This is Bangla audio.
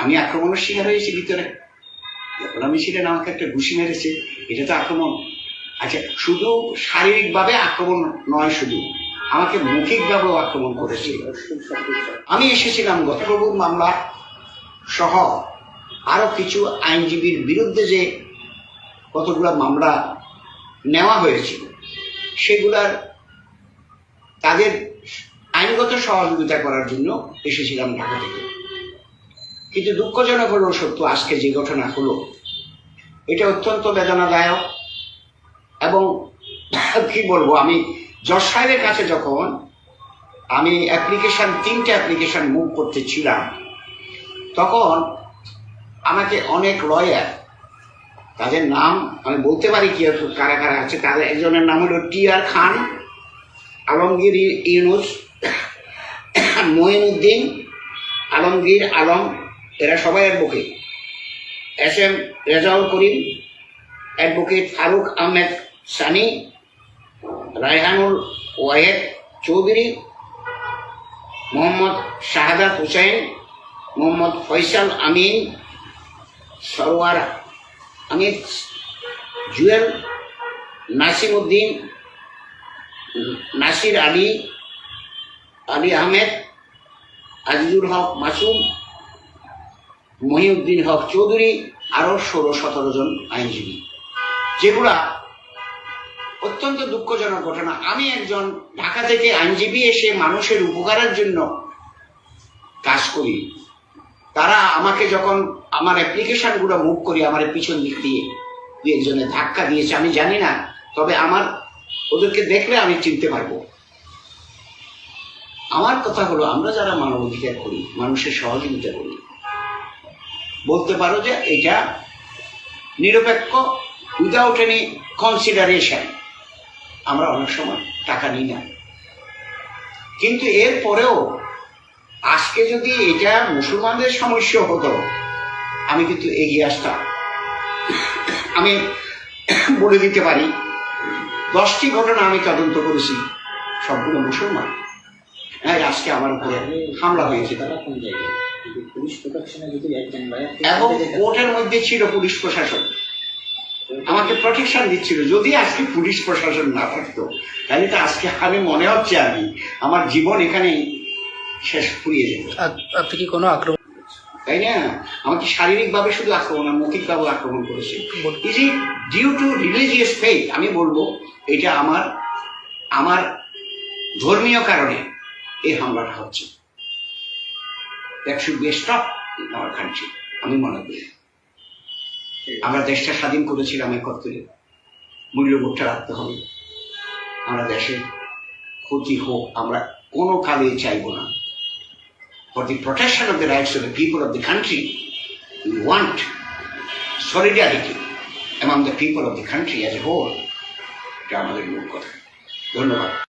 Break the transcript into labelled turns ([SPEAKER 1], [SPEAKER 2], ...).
[SPEAKER 1] আমি আক্রমণের শিকার হয়েছি ভিতরে। যখন আমি ছিলেন আমাকে একটা ঘুষি মেরেছে। এটা তো আক্রমণ। আচ্ছা শুধু শারীরিকভাবে আক্রমণ নয় শুধু, আমাকে মৌখিকভাবেও আক্রমণ করেছে আমি এসেছিলাম গতপ্রভুর মামলা সহ আরও কিছু আইনজীবীর বিরুদ্ধে যে কতগুলো মামলা নেওয়া হয়েছিল, সেগুলার তাদের আইনগত সহযোগিতা করার জন্য এসেছিলাম ঢাকা থেকে। কিন্তু দুঃখজনক হলো সত্য, আজকে যে ঘটনা হলো, এটা অত্যন্ত বেদনাদায়ক এবং কি বলব, আমি জজ সাহেবের কাছে যখন আমি অ্যাপ্লিকেশন তিনটে অ্যাপ্লিকেশন মুভ করতেছিলাম তখন আমাকে অনেক লয়ার তাদের নাম আমি বলতে পারি কি কারা কারা আছে, তাদের একজনের নাম হলো টি আর খান, আলমগীর ইউনুস, মঈনুদ্দিন, আলমগীর আলম এরা সবাই advocate. S M Rezaul Karim, advocate Faruk Ahmed Sani, Raihanul Wahed Chowdhury, Mohammad Shahadat Hussain, Mohammad Faisal Amin, Sarwar Amir, Jewel Nasim Uddin, Nasir Ali Ali Ahmed, Azizul Haque Masum Mohiuddin Haque Chowdhury আরও ষোলো সতেরো জন আইনজীবী। যেগুলা অত্যন্ত দুঃখজনক ঘটনা। আমি একজন ঢাকা থেকে আইনজীবী এসে মানুষের উপকারের জন্য কাজ করি। তারা আমাকে যখন আমার অ্যাপ্লিকেশনগুলো মুভ করি আমার পিছন দিক দিয়ে দু একজনে ধাক্কা দিয়েছে, আমি জানি না, তবে আমার ওদেরকে দেখলে আমি চিনতে পারব। আমার কথা হলো, আমরা যারা মানবাধিকার করি, মানুষের সহযোগিতা করি বলতে পারো যে এটা নিরপেক্ষ উইদাউট এনি কনসিডারেশন আমরা অনেক সময় টাকা নিই না। কিন্তু এর পরেও আজকে যদি এটা মুসলমানদের সমস্যা হতো, আমি কিন্তু এগিয়ে আসতাম। আমি বলে দিতে পারি, দশটি ঘটনা আমি তদন্ত করেছি, সবগুলো মুসলমান। হ্যাঁ আজকে আমার উপরে হামলা হয়েছে।
[SPEAKER 2] তারা কোন জায়গায় কিন্তু পুলিশ প্রোটেকশনে যদি একজন
[SPEAKER 1] এবং কোর্টের মধ্যে ছিল পুলিশ প্রশাসন। আমাকে প্রোটেকশন দিচ্ছিল যদি আজকে পুলিশ প্রশাসন না থাকতো তাহলে তো আজকে আমি মনে হচ্ছে আমি আমার জীবন এখানেই শেষ ফুরিয়ে যেত।
[SPEAKER 3] আপনি কি কোনো আক্রমণ
[SPEAKER 1] তাই না? আমাকে শারীরিকভাবে শুধু আক্রমণ না মৌখিকভাবে আক্রমণ করেছে। Is it due to religious faith আমি বলব এটা আমার আমার ধর্মীয় কারণে এই হামলাটা হচ্ছে। That should be stop country আমি মনে করি। আমরা দেশটা স্বাধীন করেছিলাম একত্রে মূল্যবোধটা রাখতে হবে। আমরা দেশে ক্ষতি হোক, আমরা কোনো কালে চাইব না। For the protection of the rights of the people of the country we want solidarity among the people of the country as a whole এটা আমাদের মূল কথা। ধন্যবাদ।